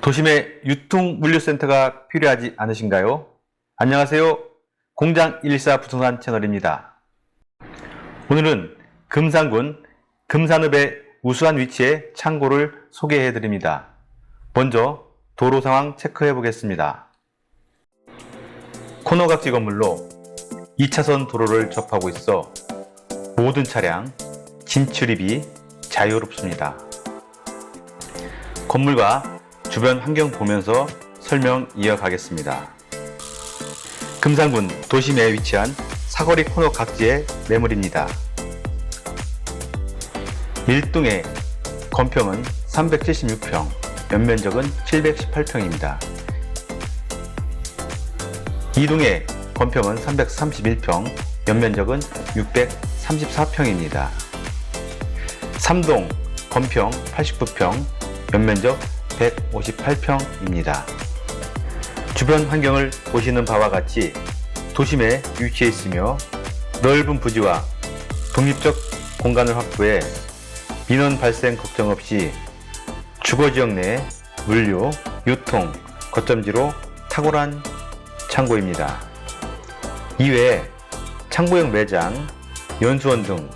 도심에 유통물류센터가 필요하지 않으신가요? 안녕하세요. 공장 114 부동산 채널입니다. 오늘은 금산군 금산읍의 우수한 위치의 창고를 소개해 드립니다. 먼저 도로 상황 체크해 보겠습니다. 코너각지 건물로 2차선 도로를 접하고 있어 모든 차량 진출입이 자유롭습니다. 건물과 주변 환경 보면서 설명 이어가겠습니다. 금산군 도심에 위치한 사거리 코너 각지의 매물입니다. 1동의 건평은 376평, 연면적은 718평입니다. 2동의 건평은 331평, 연면적은 634평입니다. 3동 건평 89평, 연면적 158평입니다. 주변 환경을 보시는 바와 같이 도심에 위치해 있으며 넓은 부지와 독립적 공간을 확보해 민원 발생 걱정 없이 주거 지역 내 물류, 유통, 거점지로 탁월한 창고입니다. 이외에 창고형 매장, 연수원 등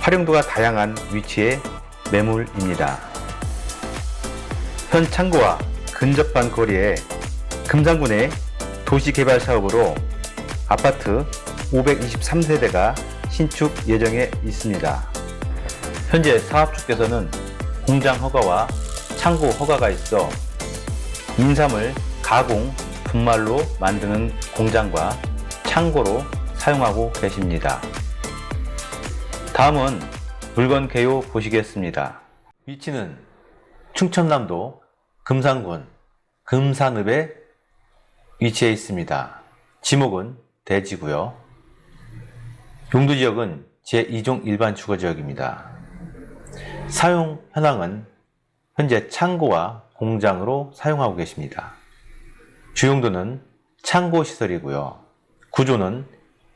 활용도가 다양한 위치의 매물입니다. 현 창고와 근접한 거리에 금산군의 도시개발 사업으로 아파트 523세대가 신축 예정에 있습니다. 현재 사업주께서는 공장 허가와 창고 허가가 있어 인삼을 가공, 분말로 만드는 공장과 창고로 사용하고 계십니다. 다음은 물건 개요 보시겠습니다. 위치는 충청남도 금산군 금산읍에 위치해 있습니다. 지목은 대지고요. 용도지역은 제2종 일반 주거지역입니다. 사용 현황은 현재 창고와 공장으로 사용하고 계십니다. 주용도는 창고 시설이고요. 구조는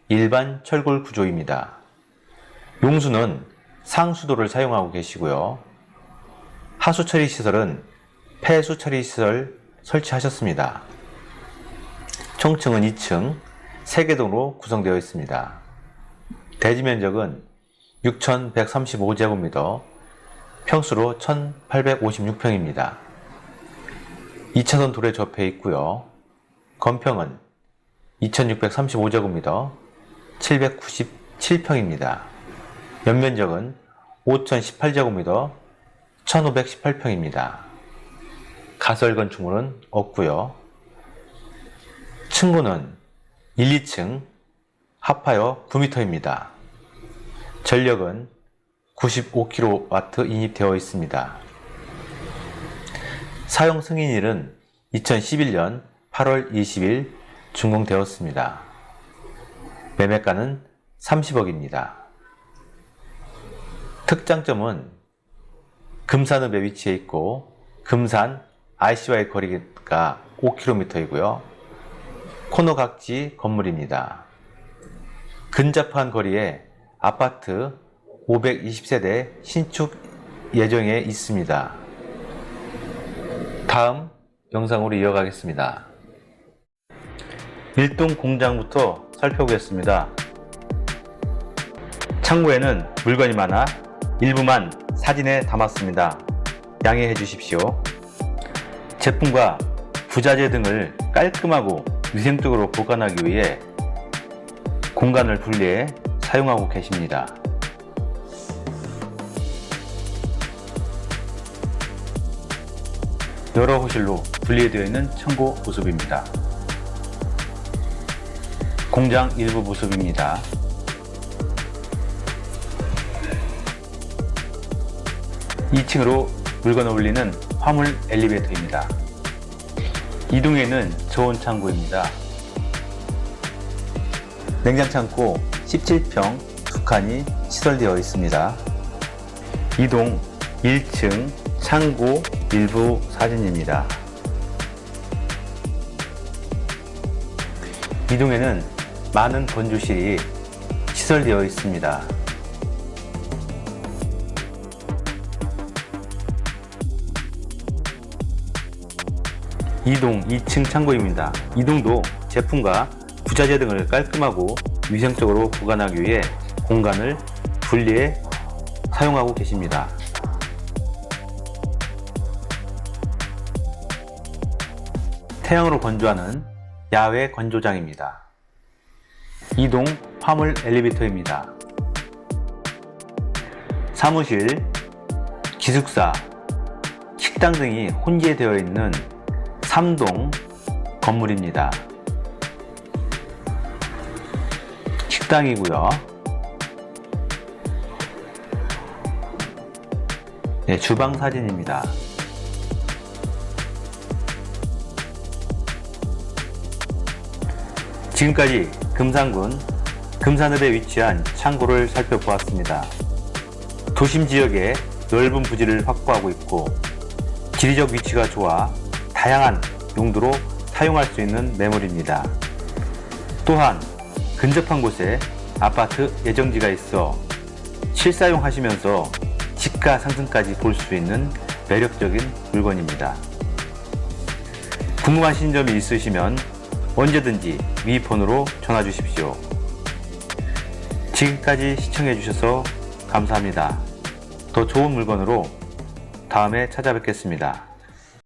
일반 철골 구조입니다. 용수는 상수도를 사용하고 계시고요. 하수 처리 시설은 폐수 처리 시설 설치하셨습니다. 총층은 2층, 3개동으로 구성되어 있습니다. 대지 면적은 6,135제곱미터, 평수로 1,856평입니다. 2차선 도로에 접해 있고요. 건평은 2,635제곱미터, 797평입니다. 연면적은 5,018제곱미터, 1,518평입니다. 가설 건축물은 없고요. 층고는 1, 2층 합하여 9m입니다. 전력은 95kW 인입되어 있습니다. 사용 승인일은 2011년 8월 20일 준공되었습니다. 매매가는 30억입니다. 특장점은 금산읍에 위치해 있고 금산 IC와의 거리가 5km이고요. 코너 각지 건물입니다. 근접한 거리에 아파트 520세대 신축 예정에 있습니다. 다음 영상으로 이어가겠습니다. 1동 공장부터 살펴보겠습니다. 창고에는 물건이 많아 일부만 사진에 담았습니다. 양해해 주십시오. 제품과 부자재 등을 깔끔하고 위생적으로 보관하기 위해 공간을 분리해 사용하고 계십니다. 여러 호실로 분리되어 있는 창고 모습입니다. 공장 일부 모습입니다. (2층으로) 물건을 올리는 화물 엘리베이터입니다. 이동에는 저온 창고입니다. 냉장 창고 17평 두 칸이 시설되어 있습니다. 이동 1층 창고 일부 사진입니다. 이동에는 많은 건조실이 시설되어 있습니다. 2동 2층 창고입니다. 2동도 제품과 부자재 등을 깔끔하고 위생적으로 보관하기 위해 공간을 분리해 사용하고 계십니다. 태양으로 건조하는 야외 건조장입니다. 2동 화물 엘리베이터입니다. 사무실, 기숙사, 식당 등이 혼재되어 있는 3동 건물입니다. 식당이고요. 네, 주방 사진입니다. 지금까지 금산군 금산읍에 위치한 창고를 살펴보았습니다. 도심 지역에 넓은 부지를 확보하고 있고 지리적 위치가 좋아 다양한 용도로 사용할 수 있는 매물입니다. 또한 근접한 곳에 아파트 예정지가 있어 실사용하시면서 지가 상승까지 볼 수 있는 매력적인 물건입니다. 궁금하신 점이 있으시면 언제든지 위 폰으로 전화 주십시오. 지금까지 시청해 주셔서 감사합니다. 더 좋은 물건으로 다음에 찾아뵙겠습니다.